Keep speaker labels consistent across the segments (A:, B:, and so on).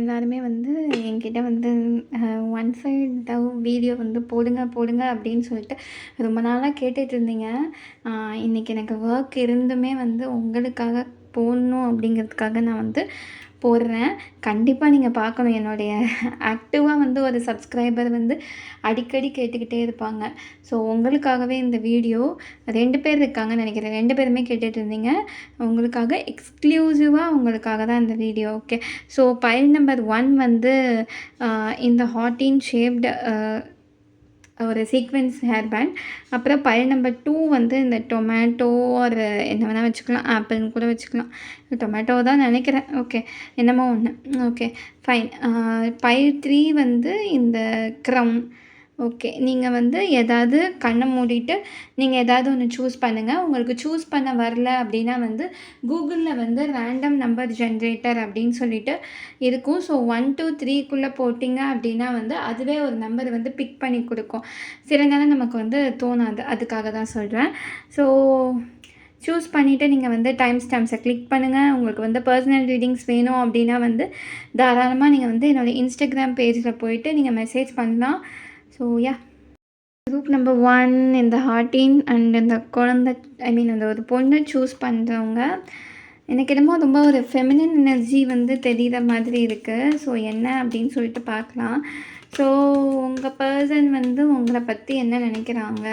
A: எல்லாருமே வந்து என்கிட்ட வந்து ஒன் சைட் லவ் வீடியோ வந்து போடுங்க போடுங்க அப்படின்னு சொல்லிட்டு ரொம்ப நாளாக கேட்டுட்டு இருந்தீங்க. இன்றைக்கி இன்னைக்கு எனக்கு ஒர்க் இருந்துமே வந்து உங்களுக்காக போடணும் அப்படிங்கிறதுக்காக நான் வந்து போடுறேன். கண்டிப்பாக நீங்கள் பார்க்கணும். என்னுடைய ஆக்டிவாக வந்து ஒரு சப்ஸ்கிரைபர் வந்து அடிக்கடி கேட்டுக்கிட்டே இருப்பாங்க. ஸோ உங்களுக்காகவே இந்த வீடியோ ரெண்டு பேர் இருக்காங்கன்னு நினைக்கிறேன். ரெண்டு பேருமே கேட்டுட்டு இருந்தீங்க. உங்களுக்காக எக்ஸ்க்ளூசிவாக உங்களுக்காக தான் இந்த video okay so pile number one வந்து இந்த ஹாட்டின் ஷேப்டு ஒரு சீக்வென்ஸ் ஹேர் பேண்ட் அப்புறம் பயல் நம்பர் டூ வந்து இந்த டொமேட்டோ ஒரு என்ன வேணால் வச்சுக்கலாம் ஆப்பிள்னு கூட வச்சுக்கலாம். டொமேட்டோ தான் நினைக்கிறேன். ஓகே என்னமோ ஒன்று ஓகே ஃபைன் பயல் த்ரீ வந்து இந்த க்ரௌன் ஓகே. நீங்கள் வந்து எதாவது கண்ணை மூடிட்டு நீங்கள் ஏதாவது ஒன்று சூஸ் பண்ணுங்கள் உங்களுக்கு சூஸ் பண்ண வரல அப்படின்னா வந்து கூகுளில் வந்து ரேண்டம் நம்பர் ஜென்ரேட்டர் அப்படின்னு சொல்லிட்டு இருக்கும். ஸோ ஒன் டூ த்ரீக்குள்ளே போட்டிங்க அப்படின்னா வந்து அதுவே ஒரு நம்பர் வந்து பிக் பண்ணி கொடுக்கும். சில நேரம் நமக்கு வந்து தோணாது. அதுக்காக தான் சொல்கிறேன் ஸோ சூஸ் பண்ணிவிட்டு நீங்கள் வந்து டைம் ஸ்டாம்ப்ஸை கிளிக் பண்ணுங்கள் உங்களுக்கு வந்து பர்சனல் ரீடிங்ஸ் வேணும் அப்படின்னா வந்து தாராளமாக நீங்கள் வந்து என்னோடய இன்ஸ்டாகிராம் பேஜில் போயிட்டு நீங்கள் மெசேஜ் பண்ணலாம். So yeah group number one இந்த ஹார்டின் அண்ட் இந்த குழந்தை ஐ மீன் அந்த ஒரு பொண்ணு சூஸ் பண்ணுறவங்க எனக்கு என்னமோ ரொம்ப ஒரு ஃபெமினின் எனர்ஜி வந்து தெரிகிற மாதிரி இருக்குது ஸோ என்ன அப்படின்னு சொல்லிட்டு பார்க்கலாம். ஸோ உங்கள் பர்சன் வந்து உங்களை பற்றி என்ன நினைக்கிறாங்க?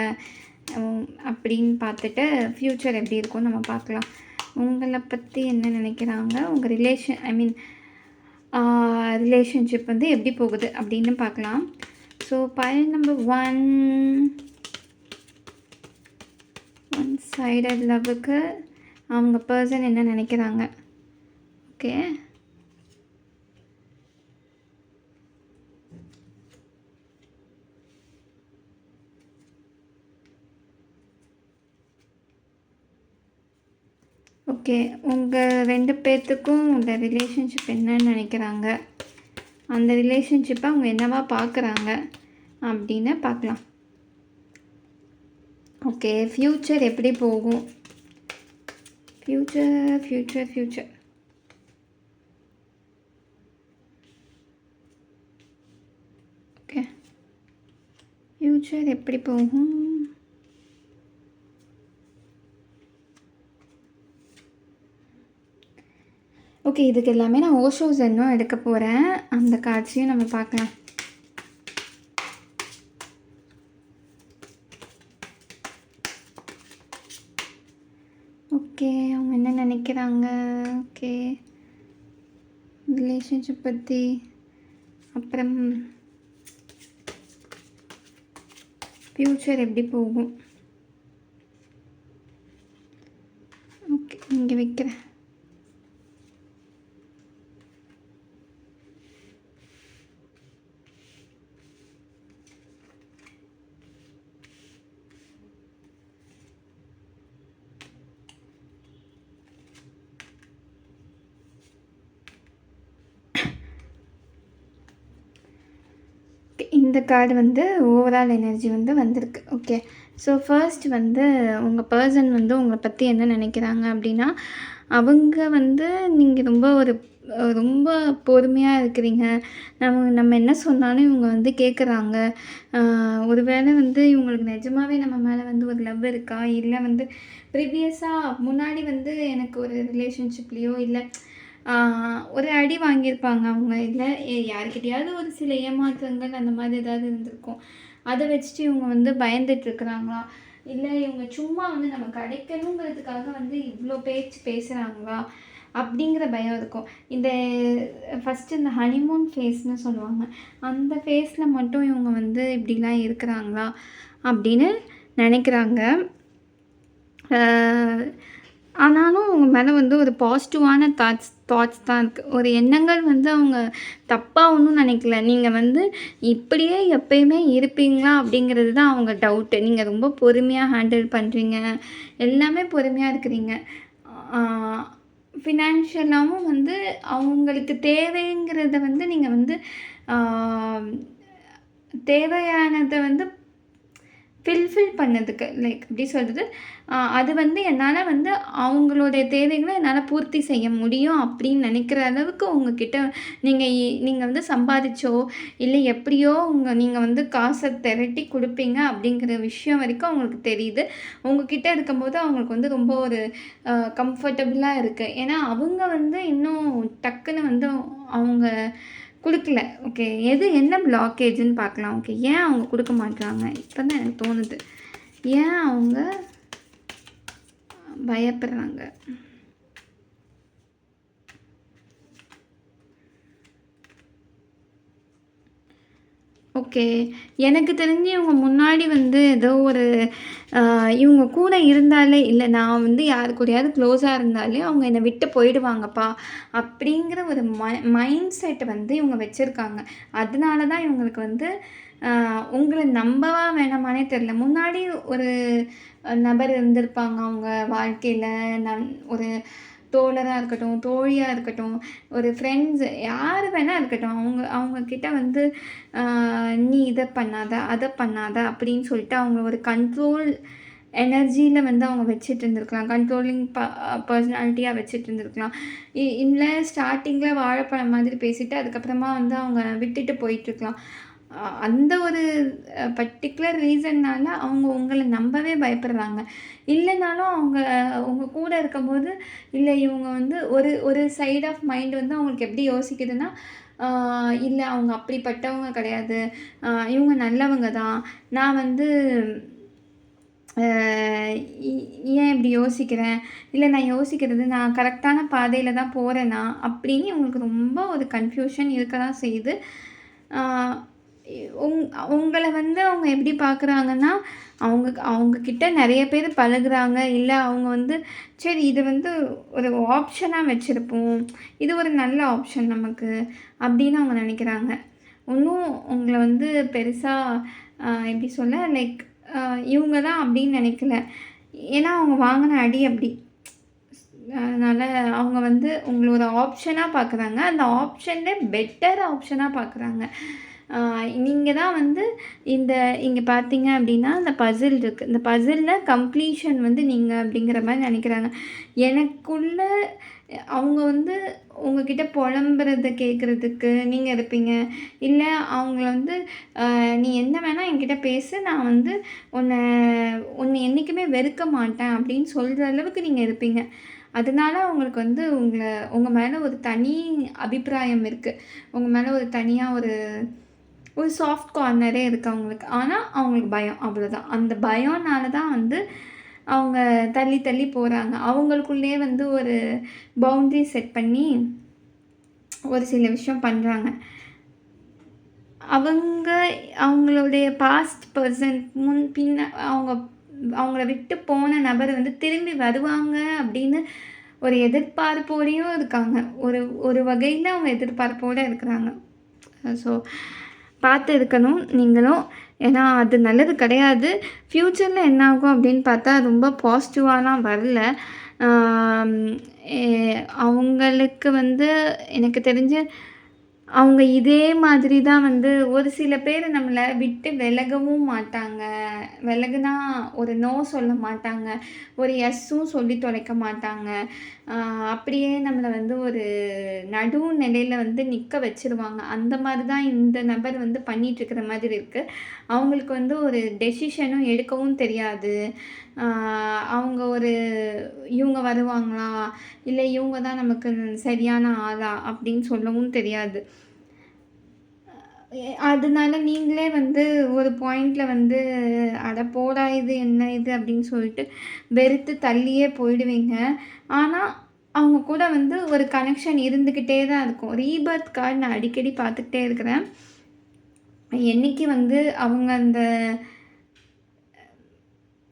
A: அப்படின்னு பார்த்துட்டு ஃப்யூச்சர் எப்படி இருக்கும்னு நம்ம பார்க்கலாம். உங்களை பற்றி என்ன நினைக்கிறாங்க? உங்கள் ரிலேஷன் ஐ மீன் ரிலேஷன்ஷிப் வந்து எப்படி போகுது அப்படின்னு பார்க்கலாம். So pile number one one sided லவ்வுக்கு அவங்க பர்சன் என்ன நினைக்கிறாங்க? ஓகே ஓகே உங்கள் ரெண்டு பேர்த்துக்கும் உங்கள் ரிலேஷன்ஷிப் என்னன்னு நினைக்கிறாங்க. அந்த ரிலேஷன்ஷிப்பை அவங்க என்னவா பார்க்குறாங்க அப்படின்னு பார்க்கலாம். ஓகே ஃப்யூச்சர் எப்படி போகும்? Future future future okay future எப்படி போகும்? ஓகே இதுக்கு எல்லாமே நான் ஓஷோஸ் இன்னும் எடுக்க போகிறேன் அந்த காட்சியும் நம்ம பார்க்கலாம். ஓகே அவங்க என்ன நினைக்கிறாங்க? ஓகே. ரிலேஷன்ஷிப் பற்றி அப்புறம் ஃப்யூச்சர் எப்படி போகும்? ஓகே இங்கே வைக்கிறேன். இந்த கார்டு வந்து ஓவரால் எனர்ஜி வந்து வந்திருக்கு. ஓகே ஸோ ஃபர்ஸ்ட் வந்து உங்கள் பர்சன் வந்து உங்களை பற்றி என்ன நினைக்கிறாங்க அப்படின்னா அவங்க வந்து நீங்கள் ரொம்ப ஒரு ரொம்ப பொறுமையாக இருக்கிறீங்க. நம்ம நம்ம என்ன சொன்னாலும் இவங்க வந்து கேட்குறாங்க ஒருவேளை வந்து இவங்களுக்கு நிஜமாகவே நம்ம மேலே வந்து ஒரு லவ் இருக்கா? இல்லை வந்து ப்ரீவியஸாக முன்னாடி வந்து எனக்கு ஒரு ரிலேஷன்ஷிப்லேயோ இல்லை ஒரு அடி வாங்கியிருப்பாங்க அவங்க. இல்லை யாருக்கிட்டையாவது ஒரு சில ஏமாற்றங்கள் அந்த மாதிரி ஏதாவது இருந்திருக்கும். அதை வச்சுட்டு இவங்க வந்து பயந்துட்டுருக்குறாங்களா? இல்லை இவங்க சும்மா வந்து நம்ம கிடைக்கணுங்கிறதுக்காக வந்து இவ்வளோ பேச்சு பேசுகிறாங்களா அப்படிங்கிற பயம் இருக்கும். இந்த ஃபஸ்ட்டு இந்த ஹனிமூன் ஃபேஸ்னு சொல்லுவாங்க. அந்த ஃபேஸில் மட்டும் இவங்க வந்து இப்படிலாம் இருக்கிறாங்களா? அப்படின்னு நினைக்கிறாங்க. ஆனாலும் அவங்க மேலே வந்து ஒரு பாசிட்டிவான தாட்ஸ் தாட்ஸ் தான் இருக்குது ஒரு எண்ணங்கள் வந்து அவங்க தப்பாக ஒன்றும் நினைக்கல. நீங்கள் வந்து இப்படியே எப்பயுமே இருப்பீங்களா அப்படிங்கிறது தான் அவங்க டவுட்டு நீங்கள் ரொம்ப பொறுமையாக ஹேண்டில் பண்ணுறீங்க எல்லாமே பொறுமையாக இருக்கிறீங்க. ஃபினான்ஷியலாகவும் வந்து அவங்களுக்கு தேவைங்கிறத வந்து நீங்கள் வந்து தேவையானதை வந்து ஃபில்ஃபில் பண்ணதுக்கு லைக் எப்படி சொல்கிறது அது வந்து என்னால் வந்து அவங்களுடைய தேவைகளை என்னால் பூர்த்தி செய்ய முடியும் அப்படின்னு நினைக்கிற அளவுக்கு உங்ககிட்ட நீங்கள் நீங்கள் வந்து சம்பாதிச்சோ இல்லை எப்படியோ உங்கள் நீங்கள் வந்து காசை திரட்டி கொடுப்பீங்க அப்படிங்கிற விஷயம் வரைக்கும் அவங்களுக்கு தெரியுது. உங்ககிட்ட இருக்கும்போது அவங்களுக்கு வந்து ரொம்ப ஒரு கம்ஃபர்டபுளாக இருக்குது ஏன்னா அவங்க வந்து இன்னும் டக்குன்னு வந்து அவங்க கொடுக்கல. ஓகே எது என்ன பிளாக்கேஜ்னு பார்க்கலாம். ஓகே ஏன் அவங்க கொடுக்க மாட்டாங்க இப்போ தான் எனக்கு தோணுது. ஏன் அவங்க பயப்படுறாங்க? ஓகே. எனக்கு தெரிஞ்சு இவங்க முன்னாடி வந்து ஏதோ ஒரு இவங்க கூட இருந்தாலே இல்லை நான் வந்து யாரு கூடயாவது க்ளோஸாக இருந்தாலே அவங்க என்னை விட்டு போயிடுவாங்கப்பா. அப்படிங்கிற ஒரு ம மைண்ட் செட் வந்து இவங்க வச்சுருக்காங்க. அதனால தான் இவங்களுக்கு வந்து உங்களை நம்பவா வேணாமானே தெரில முன்னாடி ஒரு நபர் இருந்திருப்பாங்க அவங்க வாழ்க்கையில். நன் ஒரு தோழராக இருக்கட்டும் தோழியாக இருக்கட்டும் ஒரு ஃப்ரெண்ட்ஸ் யார் வேணால் இருக்கட்டும் அவங்க அவங்க கிட்ட வந்து நீ இதை பண்ணாத அதை பண்ணாத அப்படின்னு சொல்லிட்டு அவங்க ஒரு கண்ட்ரோல் எனர்ஜியில் வந்து அவங்க வச்சுட்டு இருந்திருக்கலாம். கண்ட்ரோலிங் ப பர்சனாலிட்டியாக வச்சுட்டு இருந்திருக்கலாம். இ- இல்லை ஸ்டார்டிங்கில் வாழைப்பழம் மாதிரி பேசிவிட்டு அதுக்கப்புறமா வந்து அவங்க விட்டுட்டு போயிட்டுருக்கலாம் அந்த ஒரு பர்டிகுலர் ரீசன்னால் அவங்க உங்களை நம்பவே பயப்படுறாங்க. இல்லைனாலும் அவங்க உங்கள் கூட இருக்கும்போது இல்லை இவங்க வந்து ஒரு ஒரு சைட் ஆஃப் மைண்ட் வந்து அவங்களுக்கு எப்படி யோசிக்குதுன்னா இல்லை அவங்க அப்படிப்பட்டவங்க கிடையாது. இவங்க நல்லவங்க தான். நான் வந்து இ- ஏன் இப்படி யோசிக்கிறேன்? இல்லை நான் யோசிக்கிறது நான் கரெக்டான பாதையில் தான் போகிறேன்னா அப்படின்னு இவங்களுக்கு ரொம்ப ஒரு கன்ஃபியூஷன் இருக்க தான் செய்யுது உங் உங்களை வந்து அவங்க எப்படி பார்க்குறாங்கன்னா அவங்க அவங்கக்கிட்ட நிறைய பேர் பழகுறாங்க. இல்லை அவங்க வந்து சரி இது வந்து ஒரு ஆப்ஷனாக வச்சுருப்போம். இது ஒரு நல்ல ஆப்ஷன் நமக்கு அப்படின்னு அவங்க நினைக்கிறாங்க. ஒன்றும் உங்களை வந்து பெருசாக எப்படி சொல்ல லைக் இவங்க தான் அப்படின்னு நினைக்கல. ஏன்னா அவங்க வாங்கின அடி அப்படி. அதனால் அவங்க வந்து உங்களை ஒரு ஆப்ஷனாக பார்க்குறாங்க அந்த ஆப்ஷனில் பெட்டர் ஆப்ஷனாக பார்க்குறாங்க நீங்கள் தான் வந்து இந்த இங்கே பார்த்தீங்க அப்படின்னா இந்த பசில் இருக்குது இந்த பசிலில் கம்ப்ளீஷன் வந்து நீங்கள் அப்படிங்கிற மாதிரி நினைக்கிறாங்க. எனக்குள்ள அவங்க வந்து உங்ககிட்ட புலம்புறத கேட்குறதுக்கு நீங்கள் இருப்பீங்க. இல்லை அவங்கள வந்து நீ என்ன வேணால் என்கிட்ட பேசு நான் வந்து உன்னை உன்னை என்றைக்குமே வெறுக்க மாட்டேன் அப்படின்னு சொல்கிற அளவுக்கு நீங்கள் இருப்பீங்க. அதனால அவங்களுக்கு வந்து உங்களை உங்கள் மேலே ஒரு தனி அபிப்பிராயம் இருக்குது உங்கள் மேலே ஒரு தனியாக ஒரு ஒரு சாஃப்ட் கார்னரே இருக்குது அவங்களுக்கு. ஆனால் அவங்களுக்கு பயம். அவ்வளோதான் அந்த பயம்னால தான் வந்து அவங்க தள்ளி தள்ளி போகிறாங்க அவங்களுக்குள்ளேயே வந்து ஒரு பவுண்ட்ரி செட் பண்ணி ஒரு சில விஷயம் பண்ணுறாங்க அவங்க அவங்களுடைய பாஸ்ட் பர்சன் முன் பின்ன அவங்க அவங்கள விட்டு போன நபர் வந்து திரும்பி வருவாங்க அப்படின்னு ஒரு எதிர்பார்ப்போடையும் இருக்காங்க. ஒரு ஒரு வகையில் அவங்க எதிர்பார்ப்போடு இருக்கிறாங்க. ஸோ பார்த்து இருக்கணும் நீங்களும். ஏன்னா அது நல்லது கிடையாது. ஃப்யூச்சரில் என்ன ஆகும் அப்படின்னு பார்த்தா ரொம்ப பாசிட்டிவாலாம் வரல. அவங்களுக்கு வந்து எனக்கு தெரிஞ்சு அவங்க இதே மாதிரி தான் வந்து ஒரு சில பேர் நம்மளை விட்டு விலகவும் மாட்டாங்க. விலகுனா ஒரு நோ சொல்ல மாட்டாங்க. ஒரு எஸ்ஸும் சொல்லி தொலைக்க மாட்டாங்க. அப்படியே நம்மளை வந்து ஒரு நடு நிலையில் வந்து நிற்க வச்சுருவாங்க. அந்த மாதிரி தான் இந்த நபர் வந்து பண்ணிகிட்ருக்கிற மாதிரி இருக்குது அவங்களுக்கு வந்து ஒரு டெசிஷனும் எடுக்கவும் தெரியாது. அவங்க ஒரு இவங்க வருவாங்களா? இல்லை இவங்க தான் நமக்கு சரியான ஆளா? அப்படின்னு சொல்லவும் தெரியாது. அதனால நீங்களே வந்து ஒரு பாயிண்டில் வந்து அட போடா இது என்ன இது அப்படின்னு சொல்லிட்டு வெறுத்து தள்ளியே போயிடுவீங்க. ஆனால் அவங்க கூட வந்து ஒரு கனெக்ஷன் இருந்துக்கிட்டே தான் இருக்கும். ரீபர்த் கார்டு நான் அடிக்கடி பார்த்துக்கிட்டே இருக்கிறேன். என்னைக்கு வந்து அவங்க அந்த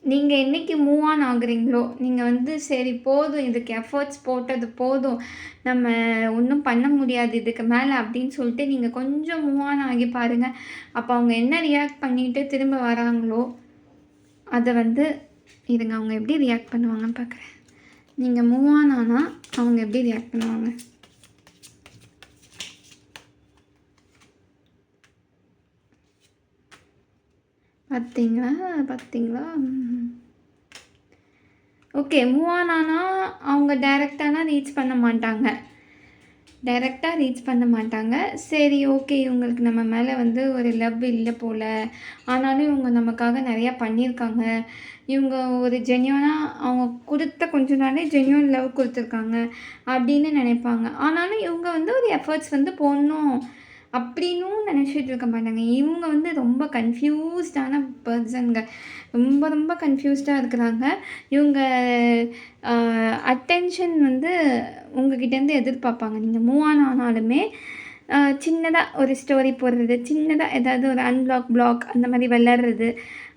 A: நீங்கள் என்னைக்கு மூவ் ஆன் ஆகுறீங்களோ நீங்கள் வந்து சரி போதும் இதுக்கு எஃபர்ட்ஸ் போட்டது போதும் நம்ம ஒன்றும் பண்ண முடியாது இதுக்கு மேலே அப்படின்னு சொல்லிட்டு நீங்கள் கொஞ்சம் மூவ் ஆன் ஆகி பாருங்கள் அப்போ அவங்க என்ன ரியாக்ட் பண்ணிவிட்டு திரும்ப வராங்களோ அதை வந்து இதுங்க அவங்க எப்படி ரியாக்ட் பண்ணுவாங்கன்னு பார்க்குறேன் நீங்கள் மூவ் ஆன் ஆனால் அவங்க எப்படி ரியாக்ட் பண்ணுவாங்க? பார்த்தீங்களா பார்த்தீங்களா ஓகே மூவ் ஆன் ஆனால் அவங்க டைரெக்டாலாம் ரீச் பண்ண மாட்டாங்க. டைரெக்டாக ரீச் பண்ண மாட்டாங்க. சரி ஓகே இவங்களுக்கு நம்ம மேலே வந்து ஒரு லவ் இல்லை போல். ஆனாலும் இவங்க நமக்காக நிறையா பண்ணியிருக்காங்க. இவங்க ஒரு ஜென்யூனாக அவங்க கொடுத்த கொஞ்ச நாளே ஜென்யூன் லவ் கொடுத்துருக்காங்க அப்படின்னு நினைப்பாங்க. ஆனாலும் இவங்க வந்து ஒரு எஃபர்ட்ஸ் வந்து போடணும். அப்படின்னும் நினச்சிட்டு இருக்க மாட்டாங்க. இவங்க வந்து ரொம்ப கன்ஃபியூஸ்டான பர்சனுங்க ரொம்ப ரொம்ப கன்ஃபியூஸ்டாக இருக்கிறாங்க. இவங்க அட்டென்ஷன் வந்து உங்ககிட்டேருந்து எதிர்பார்ப்பாங்க. நீங்கள் மூவ் ஆன் ஆனாலுமே சின்னதாக ஒரு ஸ்டோரி போடுறது சின்னதாக ஏதாவது ஒரு அன்பிளாக் பிளாக் அந்த மாதிரி விளாட்றது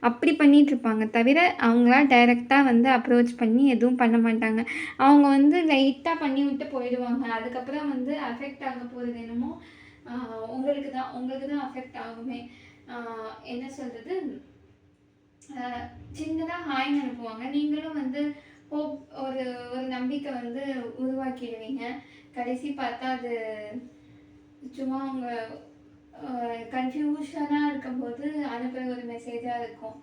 A: அப்படி பண்ணிகிட்ருப்பாங்க தவிர அவங்களா டைரெக்டாக வந்து அப்ரோச் பண்ணி எதுவும் பண்ண மாட்டாங்க. அவங்க வந்து லைட்டாக பண்ணி விட்டு போயிடுவாங்க. அதுக்கப்புறம் வந்து அஃபெக்ட் ஆக போகிறது என்னமோ உங்களுக்கு தான் உங்களுக்கு தான் அஃபெக்ட் ஆகுமே. என்ன சொல்கிறது சின்னதாக ஹாய்னு அனுப்புவாங்க. நீங்களும் வந்து ஹோப் ஒரு ஒரு நம்பிக்கை வந்து உருவாக்கிடுவீங்க. கடைசி பார்த்தா அது சும்மா அவங்க கன்ஃபியூஷனாக இருக்கும்போது அனுப்புகிற ஒரு மெசேஜாக இருக்கும்.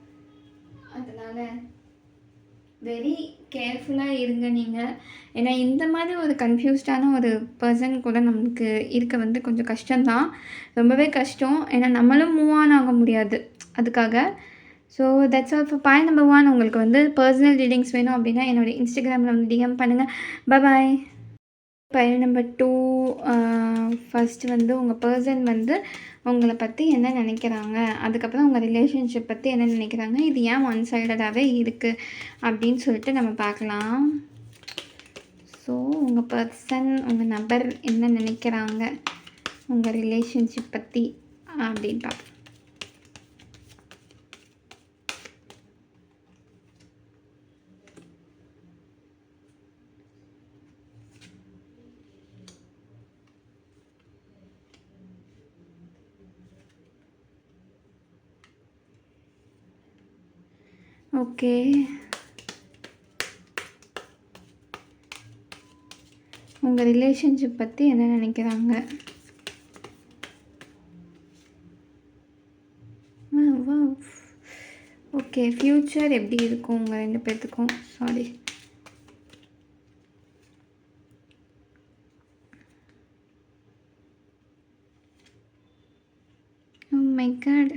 A: அதனால வெரி கேர்ஃபுல்லாக இருங்க நீங்கள் ஏன்னா இந்த மாதிரி ஒரு கன்ஃபியூஸ்டான ஒரு பர்சன் கூட நமக்கு இருக்க வந்து கொஞ்சம் கஷ்டம்தான். ரொம்பவே கஷ்டம். ஏன்னா நம்மளும் மூவ் ஆன் ஆக முடியாது. அதுக்காக. So that's all for point number one உங்களுக்கு வந்து பர்சனல் ரீடிங்ஸ் வேணும் அப்படின்னா என்னுடைய இன்ஸ்டாகிராமில் வந்து டிஎம் பண்ணுங்கள் bye pile number two first வந்து உங்கள் பர்சன் வந்து உங்களை பற்றி என்ன நினைக்கிறாங்க? அதுக்கப்புறம் உங்கள் ரிலேஷன்ஷிப் பற்றி என்ன நினைக்கிறாங்க? இது ஏன் ஒன் சைடடாகவே இருக்குது அப்படின்னு சொல்லிட்டு நம்ம பார்க்கலாம். ஸோ உங்கள் பர்சன் உங்கள் நபர் என்ன நினைக்கிறாங்க? உங்கள் ரிலேஷன்ஷிப் பற்றி அப்படின்னு பார்க்கலாம். ஓகே உங்கள் ரிலேஷன்ஷிப் பற்றி என்ன நினைக்கிறாங்க? ஓகே ஃப்யூச்சர் எப்படி இருக்கும் உங்கள் ரெண்டு பேர்த்துக்கும் sorry oh my god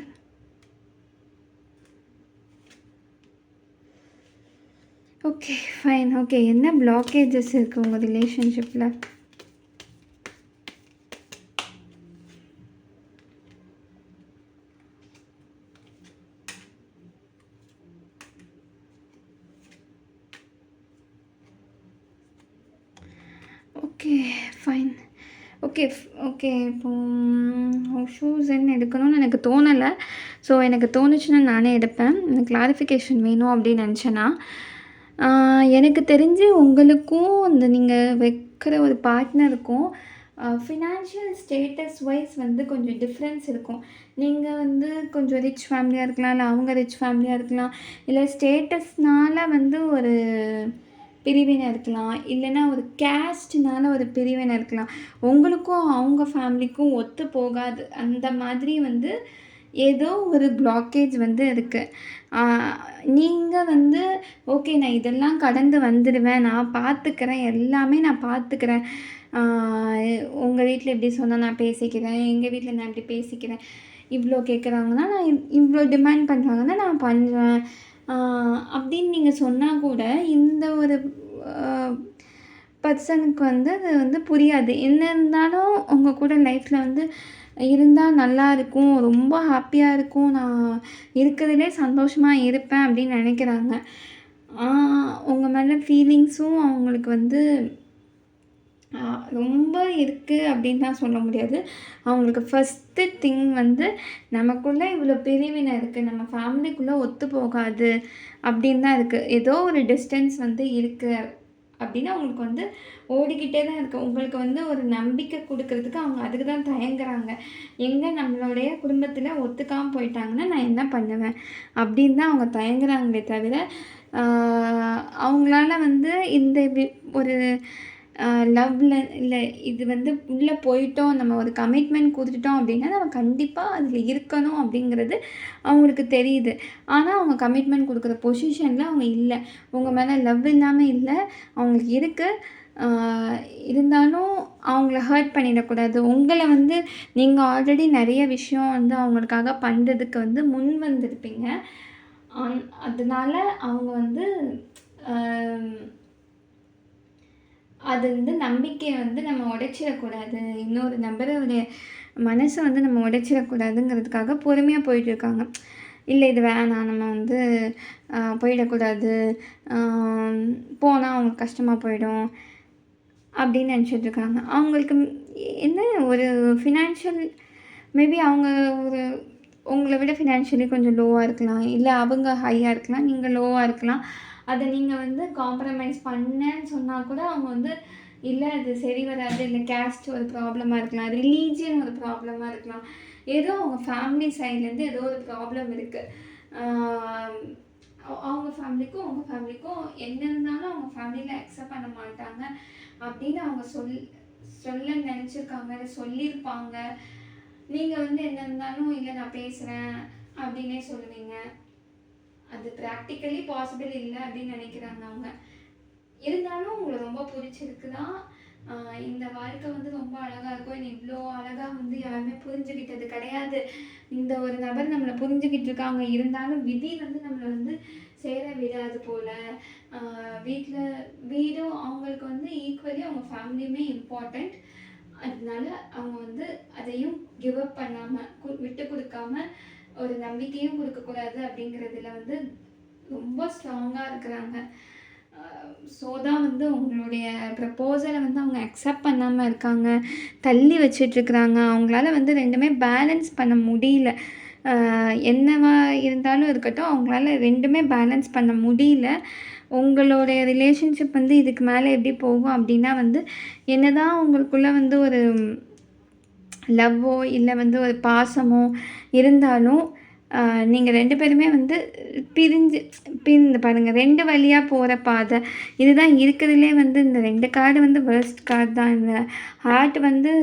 A: okay fine okay என்ன பிளாக்கேஜஸ் இருக்குது உங்கள் ரிலேஷன்ஷிப்பில் ஓகே ஃபைன் ஓகே ஓகே இப்போ mm, ஷூஸ் என்ன எடுக்கணும்னு எனக்கு தோணலை. ஸோ எனக்கு தோணுச்சுன்னா நானே எடுப்பேன். எனக்கு கிளாரிஃபிகேஷன் வேணும் அப்படின்னு நினச்சேன்னா எனக்கு தெரிஞ்சு உங்களுக்கும் இந்த நீங்கள் வைக்கிற ஒரு பார்ட்னருக்கும் ஃபினான்ஷியல் ஸ்டேட்டஸ் வைஸ் வந்து கொஞ்சம் டிஃப்ரென்ஸ் இருக்கும். நீங்கள் வந்து கொஞ்சம் ரிச் ஃபேமிலியாக இருக்கலாம் இல்லை அவங்க ரிச் ஃபேமிலியாக இருக்கலாம் இல்லை ஸ்டேட்டஸ்னால் வந்து ஒரு பிரிவினை இருக்கலாம் இல்லைன்னா ஒரு கேஸ்ட்னால ஒரு பிரிவினை இருக்கலாம். உங்களுக்கும் அவங்க ஃபேமிலிக்கும் ஒத்து போகாது. அந்த மாதிரி வந்து ஏதோ ஒரு பிளாக்கேஜ் வந்து இருக்குது நீங்கள் வந்து ஓகே நான் இதெல்லாம் கடந்து வந்துடுவேன் நான் பார்த்துக்கிறேன் எல்லாமே நான் பார்த்துக்கிறேன் உங்கள் வீட்டில் எப்படி சொன்னால் நான் பேசிக்கிறேன். எங்கள் வீட்டில் நான் இப்படி பேசிக்கிறேன். இவ்வளோ கேட்குறாங்கன்னா நான் இவ்வளோ டிமாண்ட் பண்ணுறாங்கன்னா நான் பண்ணுறேன் அப்படின்னு நீங்கள் சொன்னால் கூட இந்த ஒரு பர்சனுக்கு வந்து அது வந்து புரியாது. என்ன இருந்தாலும் உங்கள் கூட லைஃப்பில் வந்து இருந்தால் நல்லா இருக்கும் ரொம்ப ஹாப்பியாக இருக்கும். நான் இருக்கிறதுலே சந்தோஷமாக இருப்பேன் அப்படின்னு நினைக்கிறாங்க. உங்கள் மேலே ஃபீலிங்ஸும் அவங்களுக்கு வந்து ரொம்ப இருக்குது அப்படின்னு தான் சொல்ல முடியாது. அவங்களுக்கு ஃபஸ்ட்டு திங் வந்து நமக்குள்ளே இவ்வளோ பிரிவினை இருக்குது நம்ம ஃபேமிலிக்குள்ளே ஒத்து போகாது அப்படின்னு தான் இருக்குது ஏதோ ஒரு டிஸ்டன்ஸ் வந்து இருக்குது அப்படின்னு அவங்களுக்கு வந்து ஓடிக்கிட்டே தான் இருக்கும் உங்களுக்கு வந்து ஒரு நம்பிக்கை கொடுக்கறதுக்கு அவங்க அதுக்கு தான் தயங்குறாங்க. எங்கே நம்மளுடைய குடும்பத்தில் ஒத்துக்காமல் போயிட்டாங்கன்னா நான் என்ன பண்ணுவேன்? அப்படின்னு தான் அவங்க தயங்குறாங்களே தவிர அவங்களால வந்து இந்த ஒரு லவ்வில் இல்லை இது வந்து உள்ளே போயிட்டோம் நம்ம ஒரு கமிட்மெண்ட் கொடுத்துட்டோம் அப்படின்னா நம்ம கண்டிப்பாக அதில் இருக்கணும் அப்படிங்கிறது அவங்களுக்கு தெரியுது. ஆனால் அவங்க கமிட்மெண்ட் கொடுக்குற பொசிஷனில் அவங்க இல்லை. உங்கள் மேலே லவ் இல்லாமல் இல்லை. அவங்களுக்கு இருக்குது இருந்தாலும் அவங்கள ஹர்ட் பண்ணிடக்கூடாது. உங்களை வந்து நீங்கள் ஆல்ரெடி நிறைய விஷயம் வந்து அவங்களுக்காக பண்ணுறதுக்கு வந்து முன் வந்திருப்பீங்க. அதனால அவங்க வந்து அது வந்து நம்பிக்கையை வந்து நம்ம உடைச்சிடக்கூடாது. இன்னொரு நபருடைய மனசை வந்து நம்ம உடைச்சிடக்கூடாதுங்கிறதுக்காக பொறுமையாக போயிட்டுருக்காங்க இல்லை இது வேணாம். நம்ம வந்து போயிடக்கூடாது. போனால் அவங்களுக்கு கஷ்டமாக போயிடும் அப்படின்னு நினச்சிட்ருக்காங்க அவங்களுக்கு என்ன ஒரு ஃபினான்ஷியல் மேபி அவங்க ஒரு உங்களை விட ஃபினான்ஷியலி கொஞ்சம் லோவாக இருக்கலாம். இல்லை அவங்க ஹையாக இருக்கலாம். நீங்கள் லோவாக இருக்கலாம். அதை நீங்கள் வந்து காம்ப்ரமைஸ் பண்ணேன்னு சொன்னால் கூட அவங்க வந்து இல்லை அது சரி வராது. இல்லை கேஸ்ட் ஒரு ப்ராப்ளமாக இருக்கலாம். ரிலீஜியன் ஒரு ப்ராப்ளமாக இருக்கலாம். ஏதோ அவங்க ஃபேமிலி சைட்லேருந்து ஏதோ ஒரு ப்ராப்ளம் இருக்குது அவங்க ஃபேமிலிக்கும் அவங்க ஃபேமிலிக்கும் என்ன இருந்தாலும் அவங்க ஃபேமிலியில் அக்செப்ட் பண்ண மாட்டாங்க அப்படின்னு அவங்க சொல் சொல்ல நினச்சிருக்காங்க. சொல்லியிருப்பாங்க. நீங்கள் வந்து என்ன இருந்தாலும் இல்லை நான் பேசுகிறேன் அப்படின்னே சொல்லுவீங்க. அது ப்ராக்டிக்கலி பாசிபிள் இல்லை அப்படின்னு நினைக்கிறாங்க அவங்க. இருந்தாலும் உங்களை ரொம்ப பிடிச்சிருக்குதான் இந்த வாழ்க்கை வந்து ரொம்ப அழகாக இருக்கும். என்னை இவ்வளோ அழகாக வந்து யாருமே புரிஞ்சுக்கிட்டது கிடையாது. இந்த ஒரு நபர் நம்மளை புரிஞ்சுக்கிட்டு இருக்காங்க. இருந்தாலும் விதி வந்து நம்மளை வந்து சேர விடாது போல். வீட்டில் வீடும் அவங்களுக்கு வந்து ஈக்குவலி அவங்க ஃபேமிலியுமே இம்பார்ட்டண்ட் அதனால அவங்க வந்து அதையும் கிவ் அப் பண்ணாமல் விட்டு கொடுக்காம ஒரு நம்பிக்கையும் கொடுக்கக்கூடாது அப்படிங்கிறதுல வந்து ரொம்ப ஸ்ட்ராங்காக இருக்கிறாங்க. ஸோ தான் வந்து உங்களுடைய ப்ரப்போசலை வந்து அவங்க அக்செப்ட் பண்ணாமல் இருக்காங்க. தள்ளி வச்சிட்ருக்குறாங்க அவங்களால வந்து ரெண்டுமே பேலன்ஸ் பண்ண முடியல. என்னவா இருந்தாலும் இருக்கட்டும் அவங்களால ரெண்டுமே பேலன்ஸ் பண்ண முடியல. உங்களுடைய ரிலேஷன்ஷிப் வந்து இதுக்கு மேலே எப்படி போகும் அப்படின்னா வந்து என்ன தான் உங்களுக்குள்ளே வந்து ஒரு லவ்வோ இல்லை வந்து ஒரு பாசமோ இருந்தாலும் நீங்கள் ரெண்டு பேருமே வந்து பிரிஞ்சு பிரிந்து பாருங்கள் ரெண்டு வழியாக போகிற பாதை. இதுதான் இருக்கிறதுலே வந்து இந்த ரெண்டு கார்டு வந்து வேர்ஸ்ட் கார்டு தான். இந்த ஹார்ட் வந்து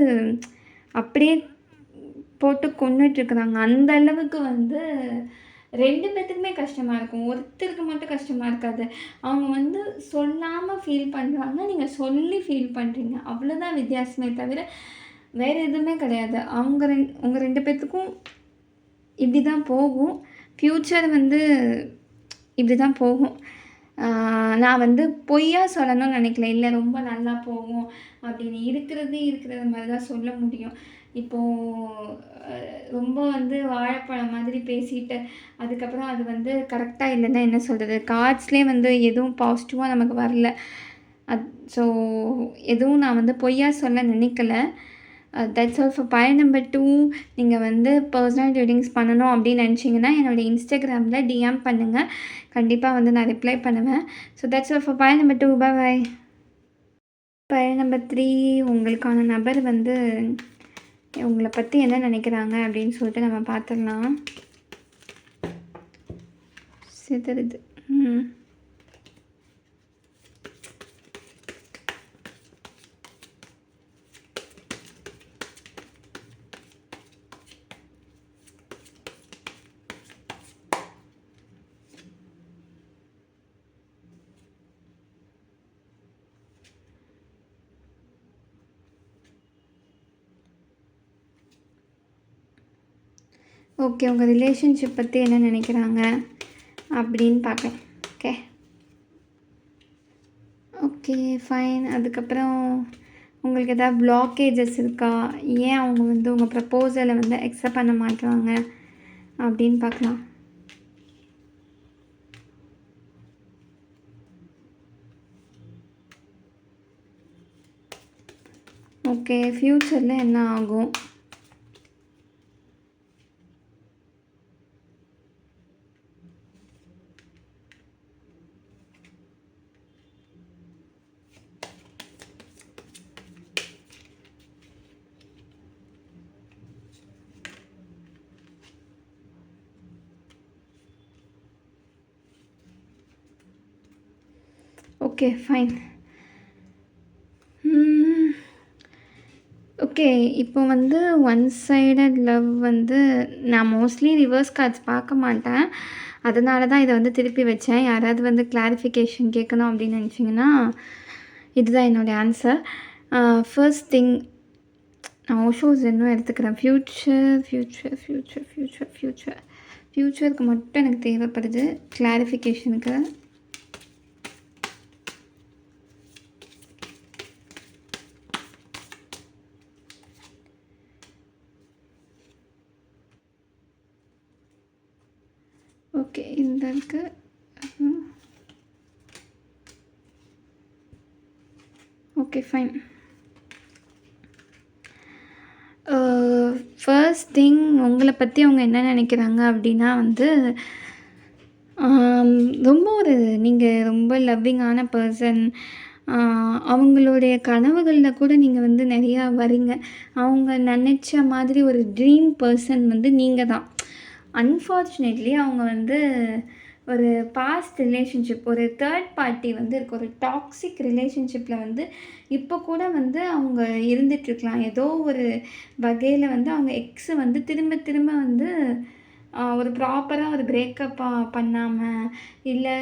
A: அப்படியே போட்டு கொண்டுட்ருக்குறாங்க அந்த அளவுக்கு வந்து ரெண்டு பேர்த்துக்குமே கஷ்டமாக இருக்கும். ஒருத்தருக்கு மட்டும் கஷ்டமாக இருக்காது. அவங்க வந்து சொல்லாமல் ஃபீல் பண்ணுறாங்க நீங்கள் சொல்லி ஃபீல் பண்ணுறீங்க அவ்வளோதான் வித்தியாசமே தவிர வேறு எதுவுமே கிடையாது. அவங்க ரெண் உங்கள் ரெண்டு பேர்த்துக்கும் இப்படி தான் போகும். ஃப்யூச்சர் வந்து இப்படி தான் போகும் நான் வந்து பொய்யா சொல்லணும்னு நினைக்கல. இல்லை ரொம்ப நல்லா போகும். அப்படின்னு இருக்கிறது இருக்கிறது மாதிரி தான் சொல்ல முடியும். இப்போது ரொம்ப வந்து வாழைப்பழம் மாதிரி பேசிட்டு அதுக்கப்புறம் அது வந்து கரெக்டாக இல்லைன்னா என்ன சொல்கிறது கார்ட்ஸ்லேயே வந்து எதுவும் பாசிட்டிவாக நமக்கு வரல. அத் ஸோ எதுவும் நான் வந்து பொய்யா சொல்ல நினைக்கல. That's all for point number two நீங்கள் வந்து பர்சனல் ரீடிங்ஸ் பண்ணணும் அப்படின்னு நினச்சிங்கன்னா என்னோடய இன்ஸ்டாகிராமில் டிஎம் பண்ணுங்கள் கண்டிப்பாக வந்து நான் ரிப்ளை பண்ணுவேன். So that's all for point number two bye bye number three உங்களுக்கான நபர் வந்து உங்களை பற்றி என்ன நினைக்கிறாங்க அப்படின்னு சொல்லிட்டு நம்ம பார்த்துடலாம். சிதறுது. ம். ஓகே உங்கள் ரிலேஷன்ஷிப் பற்றி என்ன நினைக்கிறாங்க அப்படின்னு பார்க்குறேன் ஓகே. ஓகே ஃபைன் அதுக்கப்புறம் உங்களுக்கு எதாவது பிளாக்கேஜஸ் இருக்கா? ஏன் அவங்க வந்து உங்கள் ப்ரப்போசலை வந்து அக்செப்ட் பண்ண மாட்டுறாங்க அப்படின்னு பார்க்கலாம் ஓகே ஃப்யூச்சரில் என்ன ஆகும்? Okay fine okay. இப்போ வந்து ஒன் சைடட் லவ் வந்து நான் மோஸ்ட்லி ரிவர்ஸ் கார்ட்ஸ் பார்க்க மாட்டேன். அதனால தான் இதை வந்து திருப்பி வச்சேன். யாராவது வந்து கிளாரிஃபிகேஷன் கேட்கணும் அப்படின்னு நினச்சிங்கன்னா, இதுதான் என்னுடைய ஆன்சர். ஃபர்ஸ்ட் திங் நான் ஓஷோஸ் இன்னும் எடுத்துக்கிறேன். Future, future, future, future, future. ஃப்யூச்சருக்கு மட்டும் எனக்கு தேவைப்படுது கிளாரிஃபிகேஷனுக்கு. ஓகே. இந்த இருக்கு. Okay fine. ஃபர்ஸ்ட் திங் உங்களை பற்றி அவங்க என்ன நினைக்கிறாங்க அப்படின்னா வந்து, ரொம்ப ஒரு நீங்கள் ரொம்ப லவ்விங்கான பர்சன் அவங்களுடைய கனவுகளில் கூட நீங்கள் வந்து நிறையா வரீங்க. அவங்க நினச்ச மாதிரி ஒரு ட்ரீம் பர்சன் வந்து நீங்கள் தான். அன்ஃபார்ச்சுனேட்லி அவங்க வந்து ஒரு பாஸ்ட் ரிலேஷன்ஷிப் ஒரு தேர்ட் பார்ட்டி வந்து இருக்குது ஒரு டாக்ஸிக் ரிலேஷன்ஷிப்பில் வந்து இப்போ கூட வந்து அவங்க இருந்துட்டுருக்கலாம். ஏதோ ஒரு வகையில் வந்து அவங்க எக்ஸு வந்து திரும்ப திரும்ப வந்து ஒரு ப்ராப்பராக ஒரு பிரேக்கப்பாக பண்ணாமல் இல்லை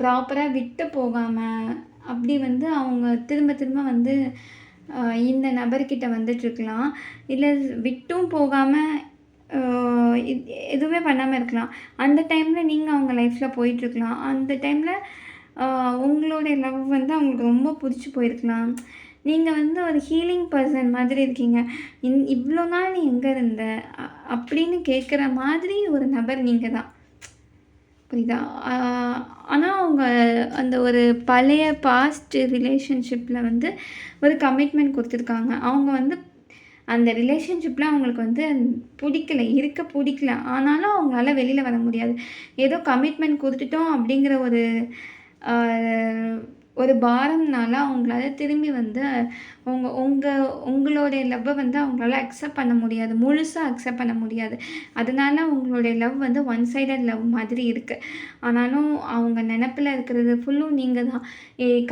A: ப்ராப்பராக விட்டு போகாமல் அப்படி வந்து அவங்க திரும்ப திரும்ப வந்து இந்த நபர்கிட்ட வந்துட்டுருக்கலாம். இல்லை விட்டும் போகாமல் எதுவுமே பண்ணாமல் இருக்கலாம். அந்த டைமில் நீங்கள் அவங்க லைஃப்பில் போயிட்டுருக்கலாம். அந்த டைமில் உங்களுடைய லவ் வந்து அவங்களுக்கு ரொம்ப பிடிச்சி போயிருக்கலாம். நீங்கள் வந்து ஒரு ஹீலிங் பர்சன் மாதிரி இருக்கீங்க. இந் இவ்வளோ நாள் நீ எங்கே இருந்த?" அப்படின்னு கேட்குற மாதிரி ஒரு நபர் நீங்கள் தான். புரியுதா? ஆனால் அவங்க அந்த ஒரு பழைய பாஸ்ட் ரிலேஷன்ஷிப்பில் வந்து ஒரு கமிட்மெண்ட் கொடுத்துருக்காங்க அவங்க வந்து அந்த ரிலேஷன்ஷிப்பில் அவங்களுக்கு வந்து பிடிக்கல இருக்க பிடிக்கல ஆனாலும் அவங்களால வெளியில் வர முடியாது. ஏதோ கமிட்மெண்ட் கொடுத்துட்டோம் அப்படிங்கிற ஒரு ஒரு பாரம்னால அவங்களால திரும்பி வந்து உங்கள் உங்கள் உங்களுடைய லவ்வை வந்து அவங்களால அக்செப்ட் பண்ண முடியாது. முழுசாக அக்செப்ட் பண்ண முடியாது. அதனால உங்களுடைய லவ் வந்து ஒன் சைடட் லவ் மாதிரி இருக்குது ஆனாலும் அவங்க நினப்பில் இருக்கிறது ஃபுல்லும் நீங்கள் தான்.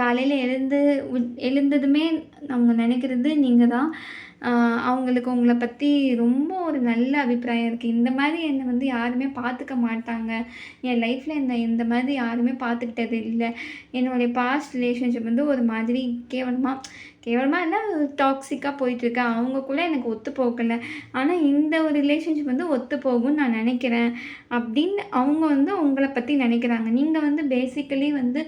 A: காலையில் எழுந்து எழுந்ததுமே அவங்க நினைக்கிறது நீங்கள் தான். அவங்களுக்கு உங்களை பற்றி ரொம்ப ஒரு நல்ல அபிப்பிராயம் இருக்குது இந்த மாதிரி என்னை வந்து யாருமே பார்த்துக்க மாட்டாங்க. என் லைஃப்பில் என்னை இந்த மாதிரி யாருமே பார்த்துக்கிட்டது இல்லை. என்னுடைய பாஸ்ட் ரிலேஷன்ஷிப் வந்து ஒரு மாதிரி கேவலமாக கேவலமாக இல்லை டாக்ஸிக்காக போயிட்டுருக்கு. அவங்க கூட எனக்கு ஒத்து போகலை. ஆனால் இந்த ஒரு ரிலேஷன்ஷிப் வந்து ஒத்து போகும்னு நான் நினைக்கிறேன். அப்படின்னு அவங்க வந்து உங்களை பற்றி நினைக்கிறாங்க. நீங்கள் வந்து பேசிக்கலி வந்து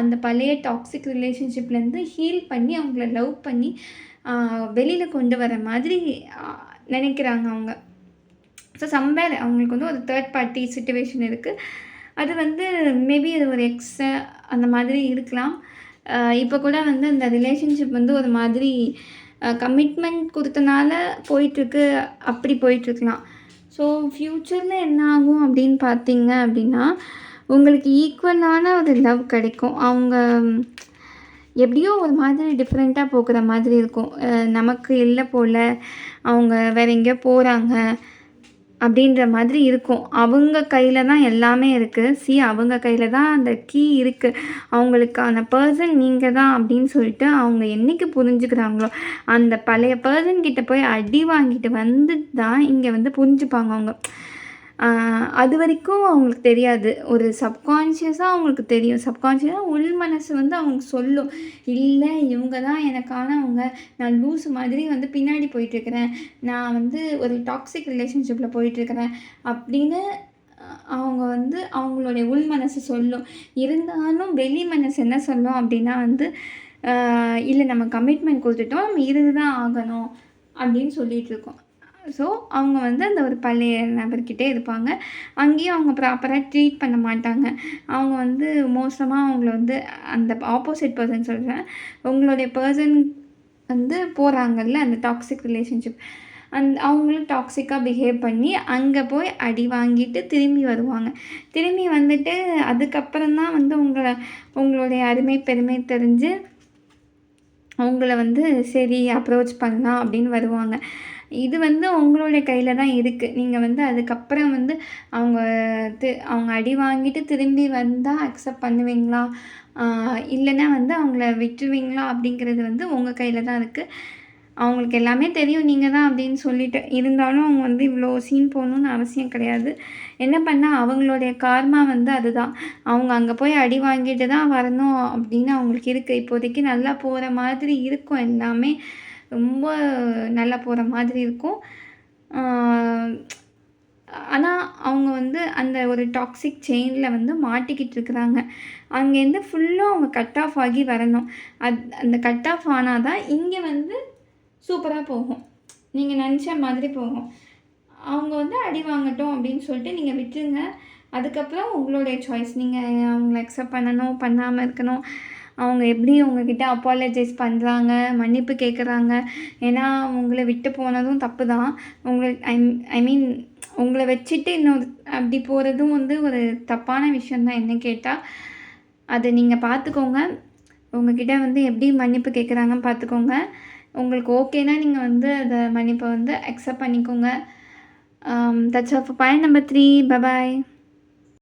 A: அந்த பழைய டாக்ஸிக் ரிலேஷன்ஷிப்லேருந்து ஹீல் பண்ணி அவங்கள லவ் பண்ணி வெளியில் கொண்டு வர மாதிரி நினைக்கிறாங்க அவங்க. ஸோ சம்பேர் அவங்களுக்கு வந்து ஒரு தேர்ட் பார்ட்டி சுச்சுவேஷன் இருக்குது அது வந்து மேபி அது ஒரு எக்ஸ அந்த மாதிரி இருக்கலாம். இப்போ கூட வந்து அந்த ரிலேஷன்ஷிப் வந்து ஒரு மாதிரி கமிட்மெண்ட் கொடுத்தனால போயிட்டுருக்கு. அப்படி போயிட்டுருக்கலாம். ஸோ ஃப்யூச்சரில் என்ன ஆகும் அப்படின்னு பார்த்தீங்க அப்படின்னா, உங்களுக்கு ஈக்குவலான ஒரு லவ் கிடைக்கும். அவங்க எப்படியோ ஒரு மாதிரி டிஃப்ரெண்ட்டாக போக்குற மாதிரி இருக்கும். நமக்கு இல்லை போல, அவங்க வேற எங்கேயோ போகிறாங்க அப்படின்ற மாதிரி இருக்கும். அவங்க கையில் தான் எல்லாமே இருக்குது சி அவங்க கையில் தான் அந்த கீ இருக்குது அவங்களுக்கான பர்சன் நீங்கள் தான் அப்படின்னு சொல்லிட்டு அவங்க என்னைக்கு புரிஞ்சுக்கிறாங்களோ, அந்த பழைய பர்சன் கிட்ட போய் அடி வாங்கிட்டு வந்து தான் இங்கே வந்து புரிஞ்சுப்பாங்க அவங்க. அது வரைக்கும் அவங்களுக்கு தெரியாது. ஒரு சப்கான்ஷியஸாக அவங்களுக்கு தெரியும். சப்கான்ஷியஸாக உள் மனசு வந்து அவங்களுக்கு சொல்லும். இல்லை இவங்க தான் எனக்கானவங்க. நான் லூஸ் மாதிரி வந்து பின்னாடி போயிட்டுருக்கிறேன். நான் வந்து ஒரு டாக்ஸிக் ரிலேஷன்ஷிப்பில் போயிட்டுருக்கிறேன்." அப்படின்னு அவங்க வந்து அவங்களுடைய உள் மனசு சொல்லும். இருந்தாலும் வெளி மனசு என்ன சொல்லும் அப்படின்னா வந்து, இல்லை நம்ம கமிட்மெண்ட் கொடுத்துட்டோம் நம்ம இருந்து தான் ஆகணும்." அப்படின்னு சொல்லிகிட்ருக்கோம் ஸோ அவங்க வந்து அந்த ஒரு பழைய நபர்கிட்டே இருப்பாங்க. அங்கேயும் அவங்க ப்ராப்பராக ட்ரீட் பண்ண மாட்டாங்க. அவங்க வந்து மோசமாக அவங்கள வந்து அந்த ஆப்போசிட் பர்சன் சொல்கிறேன் உங்களுடைய பர்சன் வந்து போகிறாங்கல்ல அந்த டாக்ஸிக் ரிலேஷன்ஷிப். அந் அவங்களும் டாக்ஸிக்காக பிஹேவ் பண்ணி அங்கே போய் அடி வாங்கிட்டு திரும்பி வருவாங்க. திரும்பி வந்துட்டு அதுக்கப்புறம் தான் வந்து உங்களை உங்களுடைய அருமை, பெருமை தெரிஞ்சு அவங்கள வந்து சரி அப்ரோச் பண்ணலாம் அப்படின்னு வருவாங்க. இது வந்து உங்களுடைய கையில் தான் இருக்குது நீங்கள் வந்து அதுக்கப்புறம் வந்து அவங்க தி அவங்க அடி வாங்கிட்டு திரும்பி வந்தால் அக்செப்ட் பண்ணுவீங்களா? இல்லைன்னா வந்து அவங்கள விட்டுருவீங்களா? அப்படிங்கிறது வந்து உங்கள் கையில் தான் இருக்குது அவங்களுக்கு எல்லாமே தெரியும் நீங்கள் தான் அப்படின்னு சொல்லிட்டு. இருந்தாலும் அவங்க வந்து இவ்வளோ சீன் போகணுன்னு அவசியம் கிடையாது. என்ன பண்ணால் அவங்களுடைய கார்மா வந்து அதுதான். அவங்க அங்கே போய் அடி வாங்கிட்டு தான் வரணும் அப்படின்னு அவங்களுக்கு இருக்குது இப்போதைக்கு நல்லா போகிற மாதிரி இருக்கும் எல்லாமே. ரொம்ப நல்லா போகிற மாதிரி இருக்கும். ஆனால் அவங்க வந்து அந்த ஒரு டாக்ஸிக் செயினில் வந்து மாட்டிக்கிட்டு இருக்கிறாங்க. அங்கேருந்து ஃபுல்லும் அவங்க கட் ஆஃப் ஆகி வரணும். அது அந்த கட் ஆஃப் ஆனால் தான் இங்கே வந்து சூப்பராக போகும். நீங்கள் நினச்ச மாதிரி போகும். அவங்க வந்து அடி வாங்கட்டும் அப்படின்னு சொல்லிட்டு நீங்கள் விட்டுருங்க. அதுக்கப்புறம் உங்களுடைய சாய்ஸ் நீங்கள் அவங்கள அக்செப்ட் பண்ணணும் பண்ணாமல் இருக்கணும். அவங்க எப்படி உங்ககிட்ட அப்பாலஜைஸ் பண்ணுறாங்க மன்னிப்பு கேட்குறாங்க ஏன்னா உங்களை விட்டு போனதும் தப்பு தான் உங்களை ஐ ஐ மீன் உங்களை வச்சுட்டு இன்னொரு அப்படி போகிறதும் வந்து ஒரு தப்பான விஷயந்தான் என்ன கேட்டால் அதை நீங்கள் பார்த்துக்கோங்க உங்ககிட்ட வந்து எப்படி மன்னிப்பு கேட்குறாங்கன்னு பார்த்துக்கோங்க உங்களுக்கு ஓகேனா நீங்கள் வந்து அதை மன்னிப்பை வந்து அக்செப்ட் பண்ணிக்கோங்க. That's of point number three bye